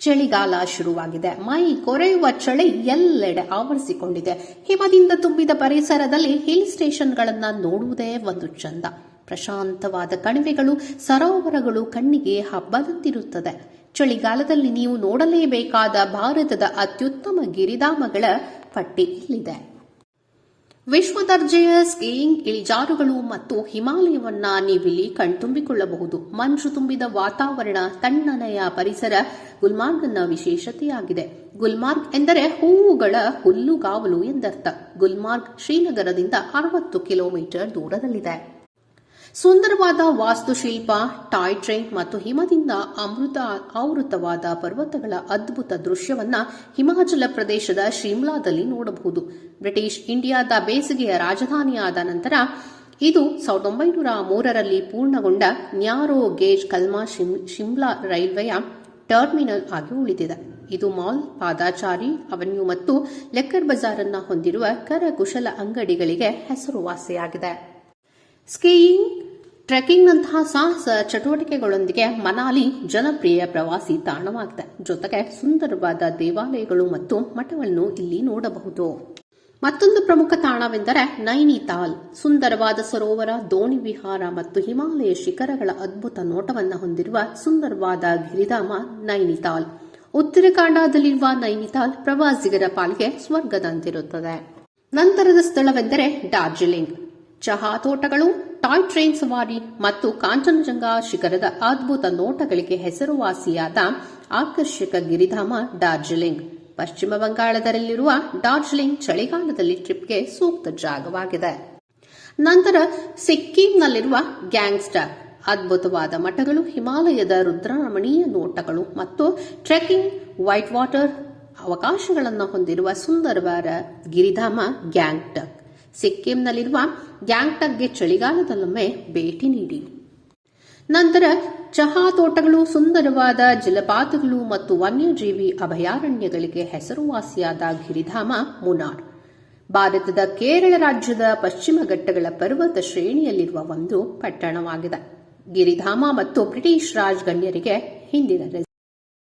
ಚಳಿಗಾಲ ಶುರುವಾಗಿದೆ. ಮೈ ಕೊರೆಯುವ ಚಳಿ ಎಲ್ಲೆಡೆ ಆವರಿಸಿಕೊಂಡಿದೆ. ಹಿಮದಿಂದ ತುಂಬಿದ ಪರಿಸರದಲ್ಲಿ ಹಿಲ್ ಸ್ಟೇಷನ್ಗಳನ್ನ ನೋಡುವುದೇ ಒಂದು ಚಂದ. ಪ್ರಶಾಂತವಾದ ಕಣಿವೆಗಳು, ಸರೋವರಗಳು ಕಣ್ಣಿಗೆ ಹಬ್ಬದಂತಿರುತ್ತದೆ. ಚಳಿಗಾಲದಲ್ಲಿ ನೀವು ನೋಡಲೇಬೇಕಾದ ಭಾರತದ ಅತ್ಯುತ್ತಮ ಗಿರಿಧಾಮಗಳ ಪಟ್ಟಿ ಇಲ್ಲಿದೆ. ವಿಶ್ವ ದರ್ಜೆಯ ಸ್ಕೀಯಿಂಗ್ ಇಳಿಜಾರುಗಳು ಮತ್ತು ಹಿಮಾಲಯವನ್ನ ನೀವಿಲ್ಲಿ ಕಣ್ತುಂಬಿಕೊಳ್ಳಬಹುದು. ಮಂಜು ತುಂಬಿದ ವಾತಾವರಣ ತಣ್ಣನೆಯ ಪರಿಸರ ಗುಲ್ಮಾರ್ಗ್ನ ವಿಶೇಷತೆಯಾಗಿದೆ. ಗುಲ್ಮಾರ್ಗ್ ಎಂದರೆ ಹೂವುಗಳ ಹುಲ್ಲುಗಾವಲು ಎಂದರ್ಥ. ಗುಲ್ಮಾರ್ಗ್ ಶ್ರೀನಗರದಿಂದ ಅರವತ್ತು ಕಿಲೋಮೀಟರ್ ದೂರದಲ್ಲಿದೆ. ಸುಂದರವಾದ ವಾಸ್ತುಶಿಲ್ಪ, ಟಾಯ್ ಟ್ರೈನ್ ಮತ್ತು ಹಿಮದಿಂದ ಅಮೃತ ಆವೃತವಾದ ಪರ್ವತಗಳ ಅದ್ಭುತ ದೃಶ್ಯವನ್ನ ಹಿಮಾಚಲ ಪ್ರದೇಶದ ಶಿಮ್ಲಾದಲ್ಲಿ ನೋಡಬಹುದು. ಬ್ರಿಟಿಷ್ ಇಂಡಿಯಾದ ಬೇಸಿಗೆಯ ರಾಜಧಾನಿಯಾದ ನಂತರ ಇದು ಸಾವಿರದ ಒಂಬೈನೂರ ಮೂರರಲ್ಲಿ ಪೂರ್ಣಗೊಂಡ ನ್ಯಾರೋ ಗೇಜ್ ಕಲ್ಮಾ ಶಿಮ್- ಶಿಮ್ಲಾ ರೈಲ್ವೆಯ ಟರ್ಮಿನಲ್ ಆಗಿ ಉಳಿದಿದೆ. ಇದು ಮಾಲ್, ಪಾದಾಚಾರಿ, ಅವೆನ್ಯೂ ಮತ್ತು ಲೆಕ್ಕರ್ ಬಜಾರ್ ಅನ್ನ ಹೊಂದಿರುವ ಕರಕುಶಲ ಅಂಗಡಿಗಳಿಗೆ ಹೆಸರುವಾಸಿಯಾಗಿದೆ. ಸ್ಕೀಯಿಂಗ್ ಟ್ರೆಕ್ಕಿಂಗ್ನಂತಹ ಸಾಹಸ ಚಟುವಟಿಕೆಗಳೊಂದಿಗೆ ಮನಾಲಿ ಜನಪ್ರಿಯ ಪ್ರವಾಸಿ ತಾಣವಾಗಿದೆ. ಜೊತೆಗೆ ಸುಂದರವಾದ ದೇವಾಲಯಗಳು ಮತ್ತು ಮಠವನ್ನು ಇಲ್ಲಿ ನೋಡಬಹುದು. ಮತ್ತೊಂದು ಪ್ರಮುಖ ತಾಣವೆಂದರೆ ನೈನಿತಾಲ್. ಸುಂದರವಾದ ಸರೋವರ, ದೋಣಿ ವಿಹಾರ ಮತ್ತು ಹಿಮಾಲಯ ಶಿಖರಗಳ ಅದ್ಭುತ ನೋಟವನ್ನು ಹೊಂದಿರುವ ಸುಂದರವಾದ ಗಿರಿಧಾಮ ನೈನಿತಾಲ್. ಉತ್ತರಾಖಂಡದಲ್ಲಿರುವ ನೈನಿತಾಲ್ ಪ್ರವಾಸಿಗರ ಪಾಲಿಗೆ ಸ್ವರ್ಗದಂತಿರುತ್ತದೆ. ನಂತರದ ಸ್ಥಳವೆಂದರೆ ಡಾರ್ಜಿಲಿಂಗ್. ಚಹಾ ತೋಟಗಳು, ಟಾಯ್ ಟ್ರೈನ್ ಸವಾರಿ ಮತ್ತು ಕಾಂಚನಜಂಗಾ ಶಿಖರದ ಅದ್ಭುತ ನೋಟಗಳಿಗೆ ಹೆಸರುವಾಸಿಯಾದ ಆಕರ್ಷಕ ಗಿರಿಧಾಮ ಡಾರ್ಜಿಲಿಂಗ್. ಪಶ್ಚಿಮ ಬಂಗಾಳದಲ್ಲಿರುವ ಡಾರ್ಜಿಲಿಂಗ್ ಚಳಿಗಾಲದಲ್ಲಿ ಟ್ರಿಪ್ಗೆ ಸೂಕ್ತ ಜಾಗವಾಗಿದೆ. ನಂತರ ಸಿಕ್ಕಿಂನಲ್ಲಿರುವ ಗ್ಯಾಂಗ್ಸ್ಟರ್, ಅದ್ಭುತವಾದ ಮಠಗಳು, ಹಿಮಾಲಯದ ರುದ್ರರಮಣೀಯ ನೋಟಗಳು ಮತ್ತು ಟ್ರೆಕ್ಕಿಂಗ್ ವೈಟ್ ವಾಟರ್ ಅವಕಾಶಗಳನ್ನು ಹೊಂದಿರುವ ಸುಂದರವಾದ ಗಿರಿಧಾಮ ಗ್ಯಾಂಗ್ಟಕ್ ಸಿಕ್ಕಿಂನಲ್ಲಿರುವ ಗ್ಯಾಂಗ್ಟಕ್ಗೆ ಚಳಿಗಾಲದಲ್ಲೊಮ್ಮೆ ಭೇಟಿ ನೀಡಿ. ನಂತರ ಚಹಾ ತೋಟಗಳು ಸುಂದರವಾದ ಜಲಪಾತಗಳು ಮತ್ತು ವನ್ಯಜೀವಿ ಅಭಯಾರಣ್ಯಗಳಿಗೆ ಹೆಸರುವಾಸಿಯಾದ ಗಿರಿಧಾಮ, ಮುನಾರ್. ಭಾರತದ ಕೇರಳ ರಾಜ್ಯದ ಪಶ್ಚಿಮ ಘಟ್ಟಗಳ ಪರ್ವತ ಶ್ರೇಣಿಯಲ್ಲಿರುವ ಒಂದು ಪಟ್ಟಣವಾಗಿದೆ. ಗಿರಿಧಾಮ ಮತ್ತು ಬ್ರಿಟಿಷ್ ರಾಜ್ ಗಣ್ಯರಿಗೆ ಹಿಂದಿನ